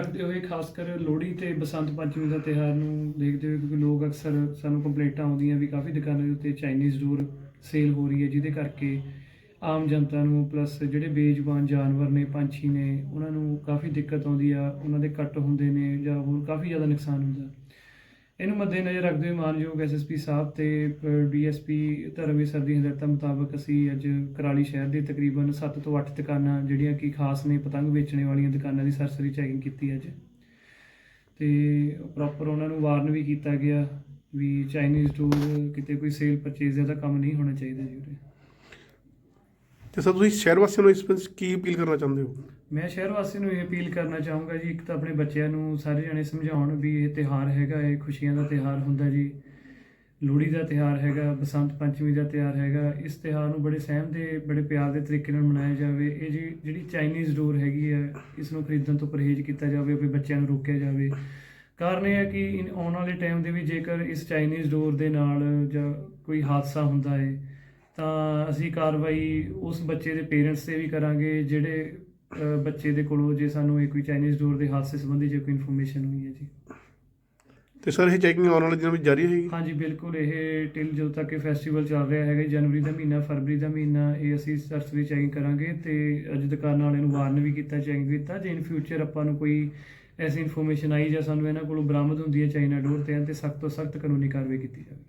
ਰੱਖਦੇ ਹੋਏ, ਖਾਸ ਕਰ ਲੋਹੜੀ ਤੇ ਬਸੰਤ ਪੰਚਮੀ ਦਾ ਤਿਉਹਾਰ ਨੂੰ ਦੇਖਦੇ ਹੋਏ, ਕਿਉਂਕਿ ਲੋਕ ਅਕਸਰ ਸਾਨੂੰ ਕੰਪਲੇਂਟਾਂ ਆਉਂਦੀਆਂ ਵੀ ਕਾਫੀ ਦੁਕਾਨਾਂ ਦੇ ਉੱਤੇ ਚਾਈਨੀਜ਼ ਡੋਰ ਸੇਲ ਹੋ ਰਹੀ ਹੈ, ਜਿਹਦੇ ਕਰਕੇ ਆਮ ਜਨਤਾ ਨੂੰ ਪਲੱਸ ਜਿਹੜੇ ਬੇਜ਼ੁਬਾਨ ਜਾਨਵਰ ਨੇ, ਪੰਛੀ ਨੇ, ਉਹਨਾਂ ਨੂੰ ਕਾਫੀ ਦਿੱਕਤ ਆਉਂਦੀ ਆ, ਉਹਨਾਂ ਦੇ ਕੱਟ ਹੁੰਦੇ ਨੇ ਜਾਂ ਹੋਰ ਕਾਫੀ ਜ਼ਿਆਦਾ ਨੁਕਸਾਨ ਹੁੰਦਾ। ਇਹਨੂੰ ਮੱਦੇਨਜ਼ਰ ਰੱਖਦੇ ਹੋਏ ਮਾਨਯੋਗ ਐਸਐਸਪੀ ਸਾਹਿਬ ਤੇ ਡੀਐਸਪੀ ਧਰਮਵੀਰ ਸਰ ਦੀ ਹਦਾਇਤਾਂ ਮੁਤਾਬਕ ਅਸੀਂ ਅੱਜ ਕਰਾਲੀ ਸ਼ਹਿਰ ਦੇ ਤਕਰੀਬਨ 7 ਤੋਂ 8 ਦੁਕਾਨਾਂ ਜਿਹੜੀਆਂ ਕਿ ਖਾਸ ਨੇ, ਪਤੰਗ ਵੇਚਣੇ ਵਾਲੀਆਂ ਦੁਕਾਨਾਂ ਦੀ ਸਰਸਰੀ ਚੈਕਿੰਗ ਕੀਤੀ ਅੱਜ। ਤੇ ਪ੍ਰੋਪਰ ਉਹਨਾਂ ਨੂੰ ਵਾਰਨ ਵੀ ਕੀਤਾ ਗਿਆ ਵੀ ਚਾਈਨੀਜ਼ ਟੂਰ ਕਿਤੇ ਕੋਈ ਸੇਲ ਪਰਚੇਜ਼ ਦਾ ਕੰਮ ਨਹੀਂ ਹੋਣਾ ਚਾਹੀਦਾ ਜੀ ਉਰੇ। ਤੇ ਸਰ ਤੁਸੀਂ ਸ਼ਹਿਰ ਵਾਸੀਆਂ ਨੂੰ ਇਸ ਵਿੱਚ ਕੀ ਅਪੀਲ ਕਰਨਾ ਚਾਹੁੰਦੇ ਹੋ? ਮੈਂ ਸ਼ਹਿਰ ਵਾਸੀਆਂ ਨੂੰ ਇਹ ਅਪੀਲ ਕਰਨਾ ਚਾਹੂੰਗਾ ਜੀ, ਇੱਕ ਤਾਂ ਆਪਣੇ ਬੱਚਿਆਂ ਨੂੰ ਸਾਰੇ ਜਣੇ ਸਮਝਾਉਣ ਵੀ ਇਹ ਤਿਹਾਰ ਹੈਗਾ, ਇਹ ਖੁਸ਼ੀਆਂ ਦਾ ਤਿਹਾਰ ਹੁੰਦਾ ਜੀ, ਲੋਹੜੀ ਦਾ ਤਿਹਾਰ ਹੈਗਾ, ਬਸੰਤ ਪੰਚਮੀ ਦਾ ਤਿਹਾਰ ਹੈਗਾ, ਇਸ ਤਿਹਾਰ ਨੂੰ ਬੜੇ ਸਹਿਮ ਦੇ ਬੜੇ ਪਿਆਰ ਦੇ ਤਰੀਕੇ ਨਾਲ ਮਨਾਇਆ ਜਾਵੇ। ਇਹ ਜੀ ਜਿਹੜੀ ਚਾਈਨੀਜ਼ ਡੋਰ ਹੈਗੀ ਹੈ, ਇਸ ਨੂੰ ਖਰੀਦਣ ਤੋਂ ਪਰਹੇਜ਼ ਕੀਤਾ ਜਾਵੇ, ਆਪਣੇ ਬੱਚਿਆਂ ਨੂੰ ਰੋਕਿਆ ਜਾਵੇ। ਕਾਰਨ ਇਹ ਹੈ ਕਿ ਇਨ- ਆਉਣ ਵਾਲੇ ਟਾਈਮ ਦੇ ਵੀ ਜੇਕਰ ਇਸ ਚਾਈਨੀਜ਼ ਡੋਰ ਦੇ ਨਾਲ ਜਾਂ ਕੋਈ ਹਾਦਸਾ ਹੁੰਦਾ ਹੈ ਤਾਂ ਅਸੀਂ ਕਾਰਵਾਈ ਉਸ ਬੱਚੇ ਦੇ ਪੇਰੈਂਟਸ ਤੇ ਵੀ ਕਰਾਂਗੇ ਜਿਹੜੇ ਬੱਚੇ ਦੇ ਕੋਲੋਂ ਜੇ ਸਾਨੂੰ ਇਹ ਕੋਈ ਚਾਈਨੀਜ਼ ਡੋਰ ਦੇ ਹਾਦਸੇ ਸੰਬੰਧੀ ਜੇ ਕੋਈ ਇਨਫੋਰਮੇਸ਼ਨ ਹੋਈ ਹੈ ਜੀ। ਤੇ ਸਰ ਇਹ ਚੈਕਿੰਗ ਆਉਣ ਵਾਲੇ ਦਿਨਾਂ ਵਿੱਚ ਜਾਰੀ ਰਹੇਗੀ? ਹਾਂਜੀ ਬਿਲਕੁਲ ਇਹ ਟਿਲ ਜਦੋਂ ਤੱਕ ਇਹ ਫੈਸਟੀਵਲ ਚੱਲ ਰਿਹਾ ਹੈਗਾ ਜਨਵਰੀ ਦਾ ਮਹੀਨਾ ਫਰਵਰੀ ਦਾ ਮਹੀਨਾ ਇਹ ਅਸੀਂ ਸਰਸਰੀ ਚੈਕਿੰਗ ਕਰਾਂਗੇ ਤੇ ਅੱਜ ਦੁਕਾਨਾਂ ਵਾਲਿਆਂ ਨੂੰ ਵਾਰਨ ਵੀ ਕੀਤਾ ਚੈਕਿੰਗ ਕੀਤਾ ਜੇ ਇਨ ਫਿਊਚਰ ਆਪਾਂ ਨੂੰ ਕੋਈ ਐਸੀ ਇਨਫੋਰਮੇਸ਼ਨ ਆਈ ਜਾਂ ਸਾਨੂੰ ਇਹਨਾਂ ਕੋਲੋਂ ਬਰਾਮਦ ਹੁੰਦੀ ਹੈ ਚਾਈਨਾ ਡੋਰ ਤੇ ਤੇ ਸਖਤ ਤੋਂ ਸਖਤ ਕਾਨੂੰਨੀ ਕਾਰਵਾਈ ਕੀਤੀ ਜਾਵੇ